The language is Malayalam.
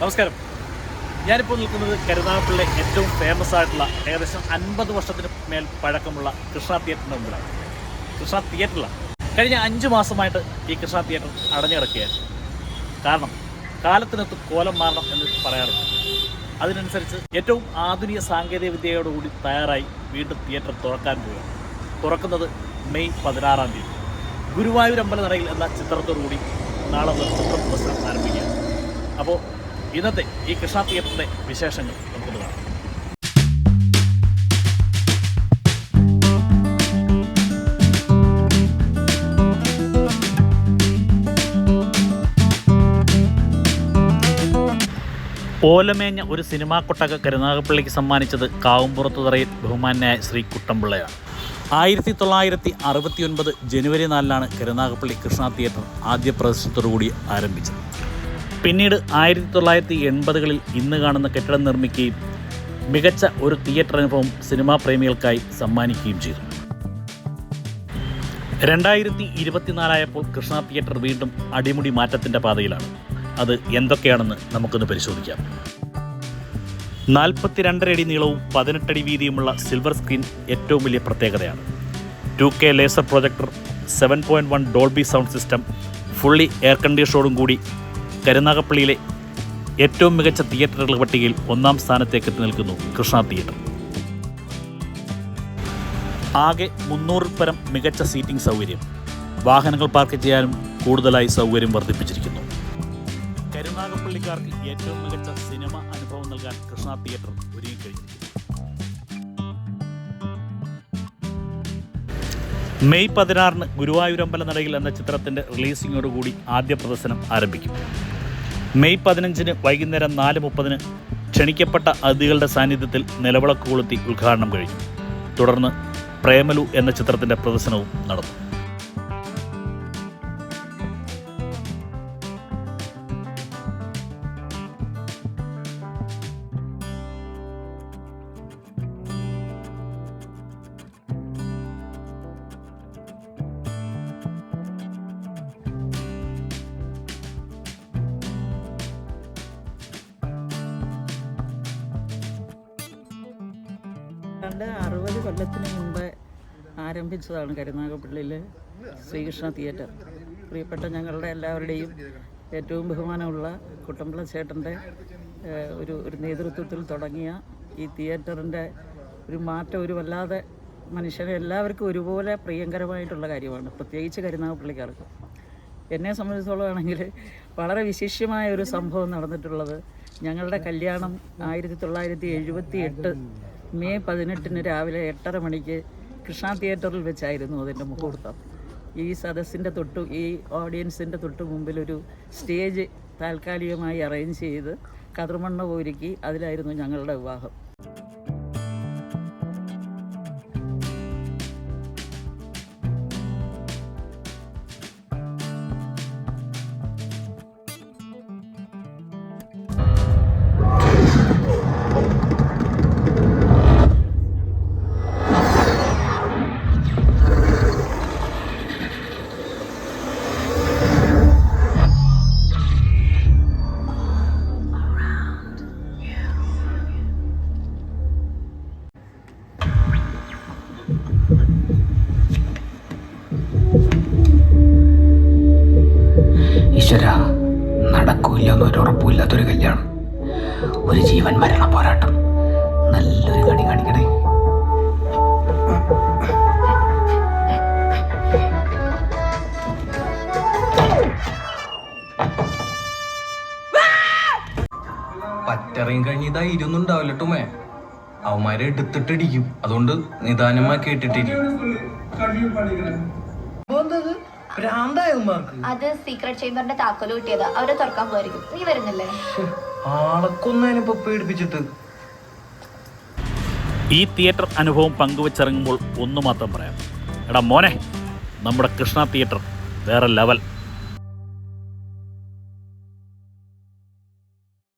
നമസ്കാരം. ഞാനിപ്പോൾ നിൽക്കുന്നത് കരുനാഗപ്പള്ളിലെ ഏറ്റവും ഫേമസ് ആയിട്ടുള്ള ഏകദേശം അൻപത് വർഷത്തിന് മേൽ പഴക്കമുള്ള കൃഷ്ണ തിയേറ്ററിന്റെ മുമ്പിലാണ്. കൃഷ്ണ തിയേറ്ററിലാണ് കഴിഞ്ഞ അഞ്ച് മാസമായിട്ട് ഈ കൃഷ്ണ തിയേറ്റർ അടഞ്ഞു കിടക്കുകയായിരുന്നു കാരണം കാലത്തിനൊത്ത് കോലം മാറണം എന്ന് പറയാറുണ്ട്. അതിനനുസരിച്ച് ഏറ്റവും ആധുനിക സാങ്കേതിക വിദ്യയോടുകൂടി തയ്യാറായി വീണ്ടും തിയേറ്റർ തുറക്കാൻ പോവുകയാണ്. തുറക്കുന്നത് മെയ് പതിനാറാം തീയതി. ഗുരുവായൂർ അമ്പലനടയിൽ എന്ന ചിത്രത്തോടുകൂടി നാളെ ചിത്ര പ്രദർശനം ആരംഭിക്കുകയാണ്. അപ്പോൾ ഇന്നത്തെ ഈ കൃഷ്ണ വിശേഷങ്ങൾ നമുക്കൊന്ന് കാണാം ഓലമേഞ്ഞ ഒരു സിനിമാ കൊട്ടക കരുനാഗപ്പള്ളിക്ക് സമ്മാനിച്ചത് കാവുംപുറത്തുതറയിൽ ബഹുമാന്യായ ശ്രീ കുട്ടമ്പിള്ളയാണ്. ആയിരത്തി തൊള്ളായിരത്തി അറുപത്തി ഒൻപത് ജനുവരി നാലിലാണ് കരുനാഗപ്പള്ളി കൃഷ്ണ തിയേറ്റർ ആദ്യ പ്രദർശനത്തോടുകൂടി ആരംഭിച്ചത്. പിന്നീട് ആയിരത്തി തൊള്ളായിരത്തി എൺപതുകളിൽ ഇന്ന് കാണുന്ന കെട്ടിടം നിർമ്മിക്കുകയും മികച്ച ഒരു തിയേറ്റർ അനുഭവം സിനിമാ പ്രേമികൾക്കായി സമ്മാനിക്കുകയും ചെയ്തു. രണ്ടായിരത്തി ഇരുപത്തിനാലായപ്പോൾ കൃഷ്ണ തിയേറ്റർ വീണ്ടും അടിമുടി മാറ്റത്തിന്റെ പാതയിലാണ്. അത് എന്തൊക്കെയാണെന്ന് നമുക്കൊന്ന് പരിശോധിക്കാം. നാൽപ്പത്തിരണ്ടര അടി നീളവും പതിനെട്ടടി വീതിയുമുള്ള സിൽവർ സ്ക്രീൻ ഏറ്റവും വലിയ പ്രത്യേകതയാണ്. Two K laser projector seven point one Dolby sound system fully air കണ്ടീഷനോടും കൂടി കരുനാഗപ്പള്ളിയിലെ ഏറ്റവും മികച്ച തിയേറ്ററുകളുടെ പട്ടികയിൽ ഒന്നാം സ്ഥാനത്തേക്ക് എത്തി നിൽക്കുന്നു കൃഷ്ണ തിയേറ്റർ. ആകെ മുന്നൂറിൽ പരം മികച്ച സീറ്റിംഗ് സൗകര്യം. വാഹനങ്ങൾ പാർക്ക് ചെയ്യാനും കൂടുതലായി സൗകര്യം വർദ്ധിപ്പിച്ചിരിക്കുന്നു. കരുനാഗപ്പള്ളിക്കാർക്ക് ഏറ്റവും മികച്ച സിനിമ അനുഭവം നൽകാൻ കൃഷ്ണ തിയേറ്റർ ഒരുങ്ങിക്കഴിഞ്ഞിരിക്കുന്നു. മെയ് പതിനാറിന് ഗുരുവായൂരമ്പല നടയിൽ എന്ന ചിത്രത്തിന്റെ റിലീസിങ്ങോടുകൂടി ആദ്യ പ്രദർശനം ആരംഭിക്കും. മെയ് പതിനഞ്ചിന് വൈകുന്നേരം നാല് മുപ്പതിന് ക്ഷണിക്കപ്പെട്ട അതിഥികളുടെ സാന്നിധ്യത്തിൽ നിലവിളക്ക് കൊളുത്തി ഉദ്ഘാടനം കഴിഞ്ഞു. തുടർന്ന് പ്രേമലു എന്ന ചിത്രത്തിന്റെ പ്രദർശനവും നടന്നു. ഏതാണ്ട് അറുപത് കൊല്ലത്തിന് മുമ്പ് ആരംഭിച്ചതാണ് കരുനാഗപ്പള്ളിയിൽ ശ്രീകൃഷ്ണ തിയേറ്റർ. പ്രിയപ്പെട്ട ഞങ്ങളുടെ എല്ലാവരുടെയും ഏറ്റവും ബഹുമാനമുള്ള കുട്ടമ്പിള ചേട്ടന്റെ ഒരു ഒരു നേതൃത്വത്തിൽ തുടങ്ങിയ ഈ തിയേറ്ററിന്റെ ഒരു മാറ്റം ഒരു വല്ലാതെ മനുഷ്യരെ എല്ലാവർക്കും ഒരുപോലെ പ്രിയങ്കരമായിട്ടുള്ള കാര്യമാണ് പ്രത്യേകിച്ച് കരുനാഗപ്പള്ളിക്കാർക്ക്. എന്നെ സംബന്ധിച്ചോളം ആണെങ്കിൽ വളരെ വിശിഷ്യമായ ഒരു സംഭവം നടന്നിട്ടുള്ളത് ഞങ്ങളുടെ കല്യാണം ആയിരത്തി തൊള്ളായിരത്തി എഴുപത്തി എട്ട് മെയ് പതിനെട്ടിന് രാവിലെ എട്ടര മണിക്ക് കൃഷ്ണ തിയേറ്ററിൽ വെച്ചായിരുന്നു അതിന്റെ മുഹൂർത്തം. ഈ സദസ്സിന്റെ തൊട്ട് ഈ ഓഡിയൻസിന്റെ തൊട്ട് മുമ്പിൽ ഒരു സ്റ്റേജ് താൽക്കാലികമായി അറേഞ്ച് ചെയ്ത് കതിർമണ്ണ ഒരുക്കി അതിലായിരുന്നു ഞങ്ങളുടെ വിവാഹം. ഈശ്വര നടക്കൂല്ല എന്നൊരു ഉറപ്പില്ലാത്തൊരു കല്യാണം. ഒരു ജീവൻ മരണ പോരാട്ടം. നല്ലൊരു കണി കാണിക്കണേ. പറ്ററിയും കഴിഞ്ഞ് ട്ടുമേ. അവന്മാരെ എടുത്തിട്ടിടിക്കും. അതുകൊണ്ട് നിദാനമായി കേട്ടിട്ടിരിക്കും. അത് സീക്രട്ട് ചേംബറിന്റെ താക്കോൽ കിട്ടിയത്. അവരെ തുറക്കാൻ പോയിരിക്കും നീ വരുന്നില്ലേ? ആളക്കൊന്നതിനിപ്പോ പേടിപ്പിച്ചിട്ട്. ഈ തിയേറ്റർ അനുഭവം പങ്കുവെച്ചിറങ്ങുമ്പോൾ ഒന്നു മാത്രം പറയാം. എടാ മോനെ നമ്മുടെ കൃഷ്ണ തിയേറ്റർ വേറെ ലെവൽ